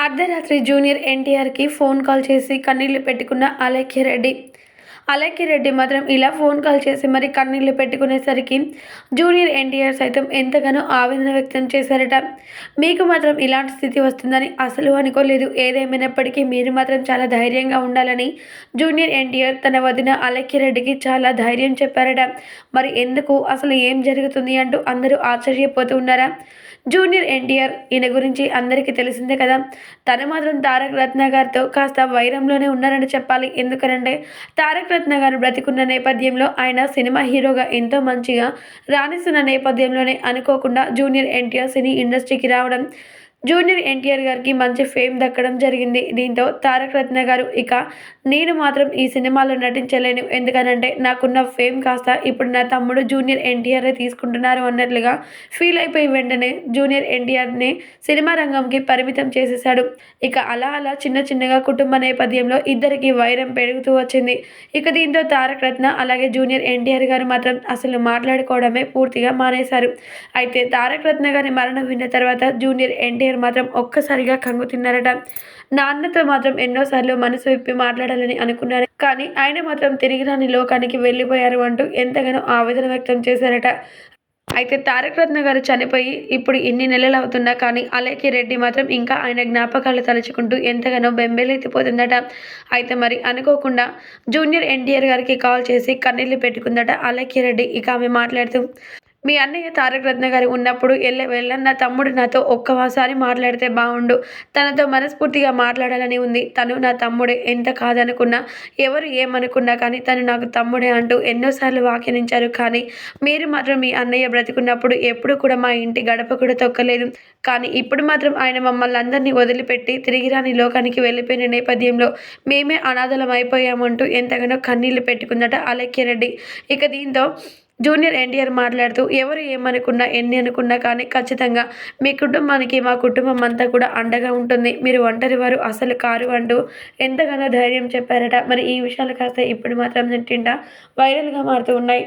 అర్ధరాత్రి జూనియర్ ఎన్టీఆర్కి phone call చేసి కన్నీళ్ళు పెట్టుకున్న అలేఖ్య రెడ్డి రెడ్డి మాత్రం ఇలా ఫోన్ కాల్ చేసి మరి కన్నీళ్ళు పెట్టుకునేసరికి జూనియర్ ఎన్టీఆర్ సైతం ఎంతగానో ఆవేదన వ్యక్తం చేశారట. మీకు మాత్రం ఇలాంటి స్థితి వస్తుందని అసలు అనుకోలేదు. ఏదేమైనప్పటికీ మీరు మాత్రం చాలా ధైర్యంగా ఉండాలని జూనియర్ ఎన్టీఆర్ తన వదిన అలేఖ్య రెడ్డికి చాలా ధైర్యం చెప్పారట. మరి ఎందుకు? అసలు ఏం జరుగుతుంది అంటూ అందరూ ఆశ్చర్యపోతూ ఉన్నారా? జూనియర్ ఎన్టీఆర్ ఈయన గురించి అందరికీ తెలిసిందే కదా. తను మాత్రం తారక రత్న గారితో కాస్త వైరంలోనే ఉన్నారని చెప్పాలి. ఎందుకనంటే తారక రత్న గారు బ్రతికున్న నేపథ్యంలో ఆయన సినిమా హీరోగా ఎంతో మంచిగా రాణిస్తున్న నేపథ్యంలోనే అనుకోకుండా జూనియర్ ఎన్టీఆర్ సినీ ఇండస్ట్రీకి రావడం జూనియర్ ఎన్టీఆర్ గారికి మంచి ఫేమ్ దక్కడం జరిగింది. దీంతో తారక రత్న గారు ఇక నేను మాత్రం ఈ సినిమాలో నటించలేను. ఎందుకనంటే నాకున్న ఫేమ్ కాస్త ఇప్పుడు నా తమ్ముడు జూనియర్ ఎన్టీఆర్ తీసుకుంటున్నారు అన్నట్లుగా ఫీల్ అయిపోయి వెంటనే జూనియర్ ఎన్టీఆర్ని సినిమా రంగంకి పరిమితం చేసేశాడు. ఇక అలా అలా చిన్న చిన్నగా కుటుంబ నేపథ్యంలో ఇద్దరికి వైరం పెరుగుతూ వచ్చింది. ఇక దీంతో తారక రత్న అలాగే జూనియర్ ఎన్టీఆర్ గారు మాత్రం అసలు మాట్లాడుకోవడమే పూర్తిగా మానేశారు. అయితే తారక రత్న గారి మరణం విన్న తర్వాత జూనియర్ ఎన్టీఆర్ మాత్రం ఒక్కసారిగా కంగు తిన్నారట. నాన్నతో మాత్రం ఎన్నోసార్లు మనసు విప్పి మాట్లాడాలని అనుకున్నారు కానీ ఆయన మాత్రం తిరిగి రాని లోకానికి వెళ్ళిపోయారు అంటూ ఎంతగానో ఆవేదన వ్యక్తం చేశారట. అయితే తారక రత్న గారు చనిపోయి ఇప్పుడు ఇన్ని నెలలు అవుతున్నా కానీ అలేఖ్య రెడ్డి మాత్రం ఇంకా ఆయన జ్ఞాపకాలు తలుచుకుంటూ ఎంతగానో బెంబేలెత్తిపోతుందట. అయితే మరి అనుకోకుండా జూనియర్ ఎన్టీఆర్ గారికి కాల్ చేసి కన్నీళ్ళు పెట్టుకుందట అలేఖ్య రెడ్డి ఇక ఆమె మాట్లాడుతూ మీ అన్నయ్య తారక రత్న గారు ఉన్నప్పుడు వెళ్ళ వెళ్ళన్న నా తమ్ముడు నాతో ఒక్కసారి మాట్లాడితే బాగుండు తనతో మనస్ఫూర్తిగా మాట్లాడాలని ఉంది. తను నా తమ్ముడే. ఎంత కాదనుకున్నా ఎవరు ఏమనుకున్నా కానీ తను నాకు తమ్ముడే అంటూ ఎన్నోసార్లు వ్యాఖ్యానించారు కానీ మీరు మాత్రం మీ అన్నయ్య బ్రతికున్నప్పుడు ఎప్పుడు కూడా మా ఇంటి గడప కూడా తొక్కలేదు. కానీ ఇప్పుడు మాత్రం ఆయన మమ్మల్ని అందరినీ వదిలిపెట్టి తిరిగి రాని లోకానికి వెళ్ళిపోయిన నేపథ్యంలో మేమే అనాథలం అయిపోయామంటూ ఎంతగానో కన్నీళ్ళు పెట్టుకుందట అలక్యరెడ్డి ఇక దీంతో జూనియర్ ఎన్టీఆర్ మాట్లాడుతూ ఎవరు ఏమనుకున్నా ఎన్ని అనుకున్నా కానీ ఖచ్చితంగా మీ కుటుంబానికి మా కుటుంబం అంతా కూడా అండగా ఉంటుంది. మీరు ఒంటరి వారు అసలు కారు అంటూ ఎంతగానో ధైర్యం చెప్పారట. మరి ఈ విషయాలు కాస్త ఇప్పుడు మాత్రం తింటా. వైరల్గా మారుతూ ఉన్నాయి.